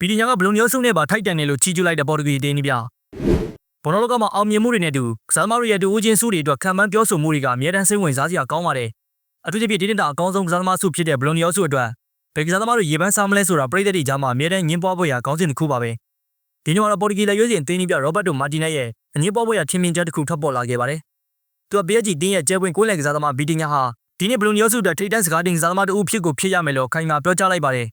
ဗီဒီညာကဘလုံမျိုးစုနဲ့ပါထိုက်တန်တယ်လို့ချီးကျူးလိုက်တဲ့ပေါ်တူဂီတင်းကြီးပြဘောလုံးလောကမှာအောင်မြင်မှုတွေနဲ့တူကစားသမားတွေရဲ့တူဦးချင်းစုတွေအတွက်ခံမှန်းပြောဆိုမှုတွေကအများတန်းစိတ်ဝင်စားစရာကောင်းပါတယ်အထူးသဖြင့်ဒီနေ့တာအကောင်းဆုံးကစားသမားစုဖြစ်တဲ့ဘလုံမျိုးစုအတွက်ဘယ်ကစားသမားတွေရေပန်းစားမလဲဆိုတာပြည်သက်တွေကြားမှာအများတန်းညင်းပွားဖို့ရာကောင်းစဉ်တစ်ခုပါပဲဒီနေ့မှာတော့ပေါ်တူဂီလက်ရွေးစင်တင်းကြီးပြရောဘတ်တိုမာတီနက်ရဲ့အငင်းပွားဖို့ရာထင်မြင်ချက်တစ်ခုထပ်ပေါ်လာခဲ့ပါတယ်သူက PSG တင်းရဲ့ကျဲပွင့်ကိုယ်လက်ကစားသမားဗီဒီညာဟာဒီနေ့ဘလုံမျိုးစုအတွက်ထိတ်တန့်စကားတင်ကစားသမားတူဖြစ်ကိုဖြစ်ရမယ်လို့ခိုင်မာပြောကြားလိုက်ပါတယ်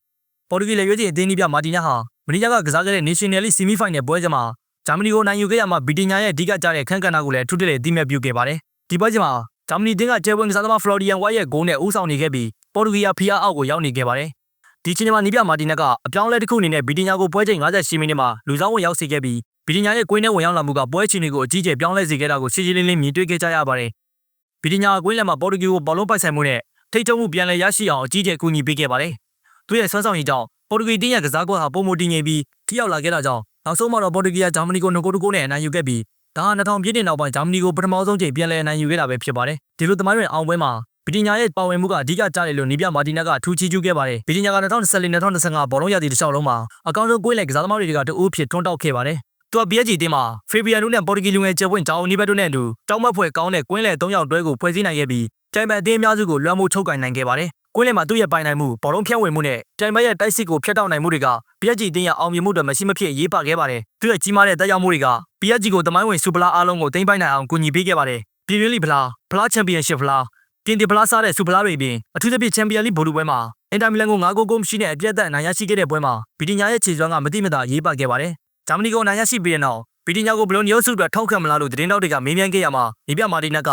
ပေါ်တူဂီလက်ရွေးစင်တင်းကြီးပြမာတီနက်ဟာမနီယာကကစားခဲ့တဲ့ National League Semi Final ပွဲစဉ်မှာဂျာမနီကိုနိုင်ယူခဲ့ရမှာဗီတီညာရဲ့အဓိကကျတဲ့ခန့်ကဏ္ဍကိုလည်းထုထည့်အတိမဲ့ပြုခဲ့ပါတယ်။ဒီပွဲစဉ်မှာဂျာမနီတင်းကကျဲပွင့်ကစားသမား Florian White ရဲ့ဂိုးနဲ့ဦးဆောင်နေခဲ့ပြီးပေါ်တူဂီယာဖီယာအောက်ကိုရောက်နေခဲ့ပါတယ်။ဒီချိန်မှာနီးပြမာတီနက်ကအပြောင်းလဲတစ်ခုအနေနဲ့ဗီတီညာကိုပွဲချိန်58မိနစ်မှာလူဆောင်ဝင်ရောက်စေခဲ့ပြီးဗီတီညာရဲ့ကွင်းထဲဝင်ရောက်လာမှုကပွဲချိန်တွေကိုအကြီးကျယ်ပြောင်းလဲစေခဲ့တာကိုရှင်းရှင်းလင်းလင်းမြင်တွေ့ခဲ့ကြရပါတယ်။ဗီတီညာကွင်းလက်မှာပေါ်တူဂီကိုဘောလုံးပိုက်ဆိုင်မှုနဲ့ထိတ်ထုံမှုပြန်လည်ရရှိအောင်အကြီးကျယ်ကူညီပေးခဲ့ပါတယ်။ သူရဲ့ဆွမ်းဆောင်ရည်ကြောင့်ပေါ်တူဂီတင်းရဲ့ကစားကွက်ဟာပုံမတည်ငြိမ်ပြီးထိရောက်လာခဲ့တာကြောင့်နောက်ဆုံးမှာတော့ပေါ်တူဂီကဂျာမနီကို2-2နဲ့အနိုင်ယူခဲ့ပြီးဒါဟာ2000ပြည့်နှစ်နောက်ပိုင်းဂျာမနီကိုပထမဆုံးချိန်ပြန်လည်အနိုင်ယူခဲ့တာပဲဖြစ်ပါတယ်။ဒီလိုသမိုင်းဝင်အောင်ပွဲမှာဗီတီညာရဲ့ပါဝင်မှုကအဓိကကြားတယ်လို့နီးပြမာတီနက်ကထူးချီးကျူးခဲ့ပါတယ်။ဗီတီညာက2014-2015ဘောလုံးရည်တစ်လျှောက်လုံးမှာအကောင်းဆုံးကွင်းလက်ကစားသမားတွေကတအူးဖြစ်ထွန်းတောက်ခဲ့ပါတယ်။သူက PSG တင်းမှာဖေဘီယန်နိုနဲ့ပေါ်တူဂီလူငယ်ကျပွင့်ဂျာအိုနီဘက်တို့နဲ့အတူတောင်းမဖွဲကောင်းတဲ့ကွင်းလက်၃ယောက်တွဲကိုဖွဲ့စည်းနိုင်ခဲ့ပြီးတိုင်ပန်အသင်းအများစုကိုလွှမ်းမိုးထုတ်ကင်နိုင်ခဲ့ပါတယ်။ ကွင်းလယ်မှာသူ့ရဲ့ပိုင်နိုင်မှုဘောလုံးဖြန့်ဝေမှုနဲ့တိုင်ပန်ရဲ့တိုက်စစ်ကိုဖျက်တောက်နိုင်မှုတွေက PSG တင်းရဲ့အောင်မြင်မှုတွေမရှိမဖြစ်ရေးပါခဲ့ပါတယ်။သူ့ရဲ့ကြီးမားတဲ့တက်ရောက်မှုတွေက PSG ကိုတမိုင်းဝင်စူပလာအားလုံးကိုတင်ပိုင်နိုင်အောင်ကူညီပေးခဲ့ပါတယ်။ပြည်တွင်းလိဖလားဖလားချန်ပီယံရှစ်ဖလားပြင်တီဖလားစားတဲ့စူပလာတွေပြင်အထူးသဖြင့်ချန်ပီယံလိဗိုလ်လူပွဲမှာအင်တာမီလန်ကို9ဂိုးကိုမရှိတဲ့အပြတ်သက်အနိုင်ရရှိခဲ့တဲ့ပွဲမှာဗီတီညာရဲ့ခြေစွမ်းကမတိမတာရေးပါခဲ့ပါတယ်။ဂျာမနီကိုအနိုင်ရရှိပြီးတဲ့နောက်ဗီတီညာကိုဘလိုနီယိုစုအတွက်ထောက်ခံမလားလို့သတင်းတောက်တွေကမေးမြန်းခဲ့ရမှာနေပြမာတီနက်က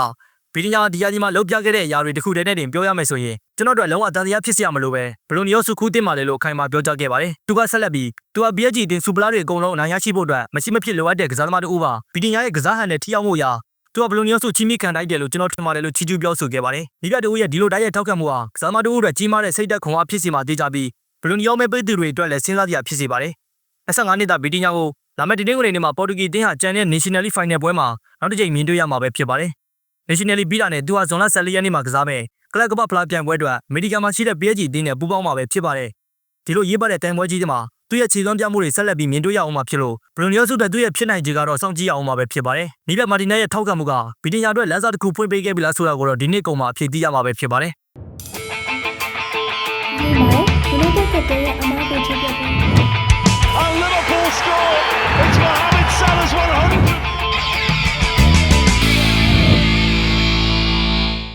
ဗီတီညာဒီယာကြီးမှာလှုပ်ပြခဲ့တဲ့အရာတွေတခုတည်းနဲ့တင်ပြောရမယ်ဆိုရင် ကျွန်တော်တို့လုံးဝတန်တရားဖြစ်စရာမလိုပဲဘလိုနီယိုစုခူးတင်ပါလေလို့ခိုင်မာပြောကြားခဲ့ပါတယ်။သူကဆက်လက်ပြီးသူက PSG တင်စူပလာတွေအကုန်လုံးအနိုင်ရရှိဖို့အတွက်မရှိမဖြစ်လိုအပ်တဲ့ကစားသမားတူပါဗီတီညာရဲ့ကစားဟန်နဲ့ထိရောက်မှုရာသူကဘလိုနီယိုစုချီမီခံတိုက်တယ်လို့ကျွန်တော်ထင်ပါတယ်လို့ချီးကျူးပြောဆိုခဲ့ပါတယ်။ဒီပြတူရဲ့ဒီလိုတိုက်ရဲ့ထောက်ခံမှုဟာကစားသမားတူအတွက်ကြီးမားတဲ့စိတ်သက်ခွန်အားဖြစ်စီမှာတေးကြပြီးဘလိုနီယိုမဲပေးသူတွေအတွက်လည်းစဉ်းစားစရာဖြစ်စေပါတယ်။25နှစ်သားဗီတီညာကိုလာမယ့်ဒီနေ့ကိုနေမှာပေါ်တူဂီတင်းဟာကျန်တဲ့ National League Final ပွဲမှာနောက်တစ်ကြိမ်မြင်တွေ့ရမှာပဲဖြစ်ပါတယ်။ National League ပြီးတာနဲ့သူဟာဇွန်လ14ရက်နေ့မှာကစားမယ်ကလပ်ကပ္ပဖလားပြိုင်ပွဲအတွက်အမေရိကန်မှာရှိတဲ့ PSG တင်းနဲ့ပူးပေါင်းမှာပဲဖြစ်ပါတယ်။ဒီလိုရေးပတ်တဲ့တန်ပွဲကြီးတွေမှာသူ့ရဲ့ခြေစွမ်းပြမှုတွေဆက်လက်ပြီးမြင်တွေ့ရအောင်မှာဖြစ်လို့ဘရူနီယိုစုတဲ့သူ့ရဲ့ဖြစ်နိုင်ခြေကတော့စောင့်ကြည့်ရအောင်မှာပဲဖြစ်ပါတယ်။နီးပြမာတီနက်ရဲ့ထောက်ခံမှုကဗီဒီညာအတွက်လမ်းစာတစ်ခုဖွင့်ပေးခဲ့ပြီလားဆိုတာကိုတော့ဒီနေ့ကုန်မှာအဖြေသိရမှာပဲဖြစ်ပါတယ်